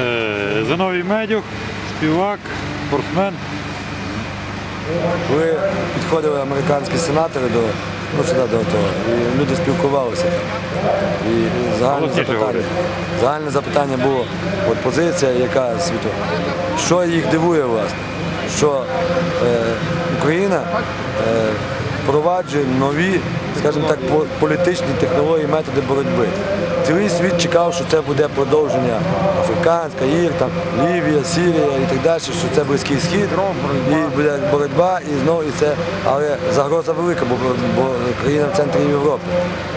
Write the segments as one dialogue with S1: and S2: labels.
S1: Е, Зиновій Медюх, співак, спортсмен.
S2: Коли підходили американські сенатори до, ну, сюди до того, і люди спілкувалися там. І загальне запитання, загальне запитання було, от позиція, яка світу, що їх дивує, власне, що е, Україна е, впроваджує нові, скажімо так, політичні технології, методи боротьби. Цілий світ чекав, що це буде продовження Африканська, Ір, там, Лівія, Сірія і так далі, що це Близький Схід, і буде боротьба, і знову і це, але загроза велика, бо, бо країна в центрі Європи.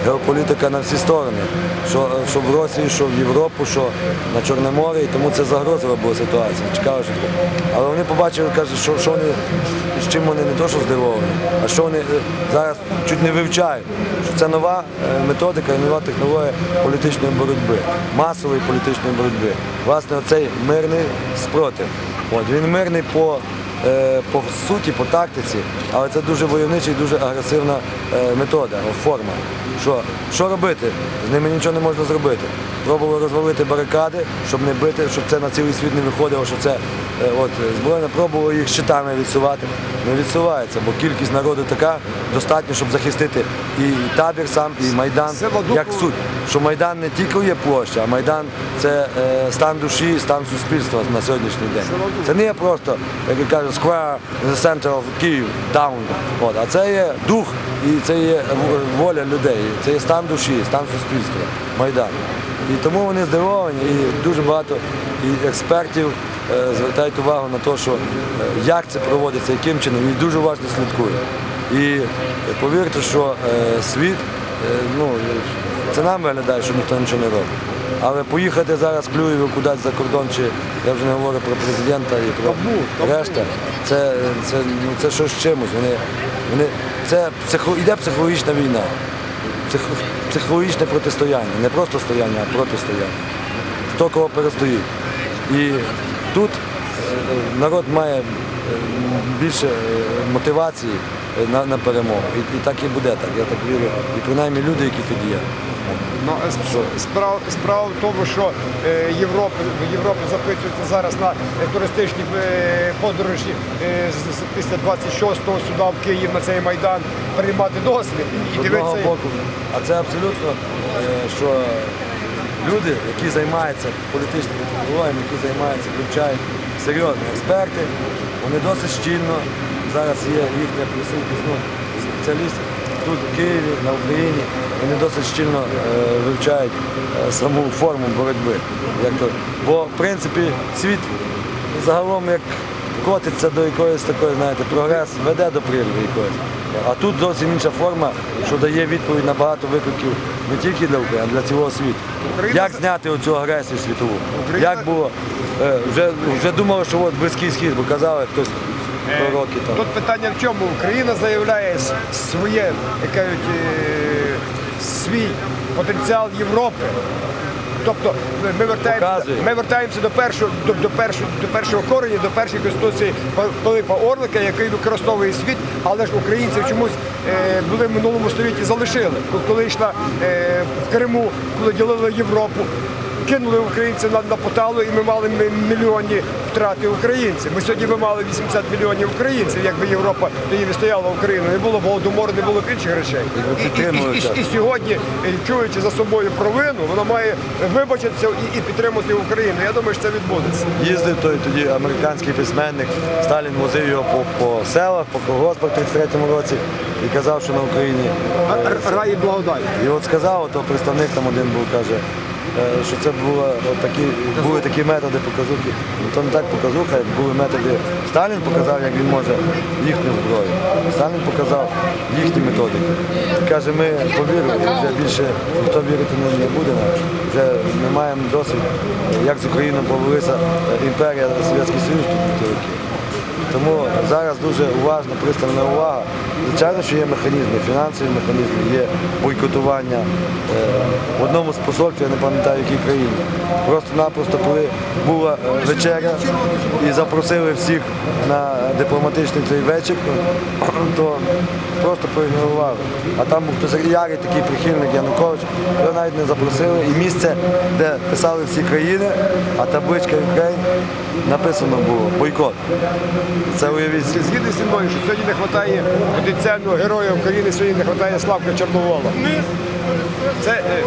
S2: Геополітика на всі сторони, що, що в Росії, що в Європу, що на Чорне море, і тому це загрозова була ситуація. Чекали, що. Але вони побачили, кажуть, що, що вони з чим вони не то, що здивовані, а що вони е, зараз чуть не вивчають, що це нова е, методика нова технологія політичної боротьби, масової політичної боротьби. Власне, оцей мирний спротив. От, він мирний по, по суті, по тактиці, але це дуже войовнича і дуже агресивна е, метода, форма. Що, що робити? З ними нічого не можна зробити. Пробували розвалити барикади, щоб не бити, щоб це на цілий світ не виходило, що це е, от, збройна пробували їх щитами відсувати. Не відсувається, бо кількість народу така достатньо, щоб захистити і табір сам, і Майдан, як суть. Що Майдан не тільки є площа, а Майдан це е, стан душі, стан суспільства на сьогоднішній день. Це не є просто, як я кажу, square the center of Kyiv, town. От, а це є дух і це є воля людей. Це є стан душі, стан суспільства, Майдан. І тому вони здивовані, і дуже багато і експертів е, звертають увагу на те, що е, як це проводиться, яким чином, і дуже уважно слідкують. І повірте, що е, світ, ну, це нам виглядає, що ніхто нічого не робить. Але поїхати зараз Клюєву кудись за кордон, чи я вже не говорю про президента і про решта, це, це, ну, це щось з чимось. Вони, вони, це психо, йде психологічна війна, психо- психологічне протистояння, не просто стояння, а протистояння. Хто кого перестоїть. І тут е, народ має е, більше е, мотивації на, на перемогу. І, і так і буде так. Я так вірю. І принаймні люди, які тут є.
S3: Ну, е, справа, справа в тому, що е, Європа, в записується зараз на е, туристичні е, подорожі е, після 26-го сюди в Київ на цей майдан приймати досвід і дивитися.
S2: боку. А це абсолютно, е, що люди, які займаються політичними технологіями, які займаються, вивчають серйозні експерти, вони досить щільно, зараз є їхня присутність, ну, спеціалісти тут в Києві, на Україні, вони досить щільно е, вивчають е, саму форму боротьби. Як то, бо, в принципі, світ загалом як котиться до якоїсь такої, знаєте, прогрес веде до прірви якоїсь. А тут зовсім інша форма, що дає відповідь на багато викликів не тільки для України, а для цілого світу.
S3: Україна-
S2: Як зняти оцю агресію світову?
S3: Україна-
S2: Як було? Е, вже, вже думали, що от Близький Схід, бо казали хтось пророки там.
S3: Тут питання в чому? Україна заявляє своє, як кажуть, е, свій потенціал Європи. Тобто ми- вертаємося, ми вертаємося до першого до, до першого до першого корені, до першої конституції Пилипа Орлика, який використовує світ, але ж українців чомусь е, були в минулому столітті залишили. Коли- йшла е, в Криму, коли ділили Європу, кинули українців на, на поталу, і ми мали мільйонні втрати українців. Ми сьогодні би мали 80 мільйонів українців, якби Європа тоді відстояла Україну. Не було голодомору, не було б інших речей. І, і, і, і, і сьогодні, е, чуючи за собою провину, вона має вибачитися і, і підтримати Україну. Я думаю, що це відбудеться.
S2: Їздив той тоді американський письменник, Сталін возив його по, по селах, по колгоспах в 33-му році і казав, що на Україні
S3: Рай і благодать.
S2: І от сказав, то представник там один був, каже, що це було такі, були такі методи показухи. То не так показуха, як були методи. Сталін показав, як він може їхню зброю. Сталін показав їхні методики. Каже, ми повірили, вже більше ніхто вірити не, буде. Вже ми маємо досвід, як з Україною повелися е, імперія Совєтський Союз тут. Тому зараз дуже уважна, пристальна увага Звичайно, що є механізми, фінансові механізми, є бойкотування. Е, В одному з посольств, я не пам'ятаю, якій країні. Просто-напросто, коли була е, вечеря і запросили всіх на дипломатичний цей вечір, то просто проігнорували. А там був хтось ярий такий прихильник Янукович, його навіть не запросили. І місце, де писали всі країни, а табличка Україн написано було бойкот. Це уявіть.
S3: згідний зі мною, що сьогодні не вистачає потенціального героя України, сьогодні не вистачає Славка Чорновола. Це е,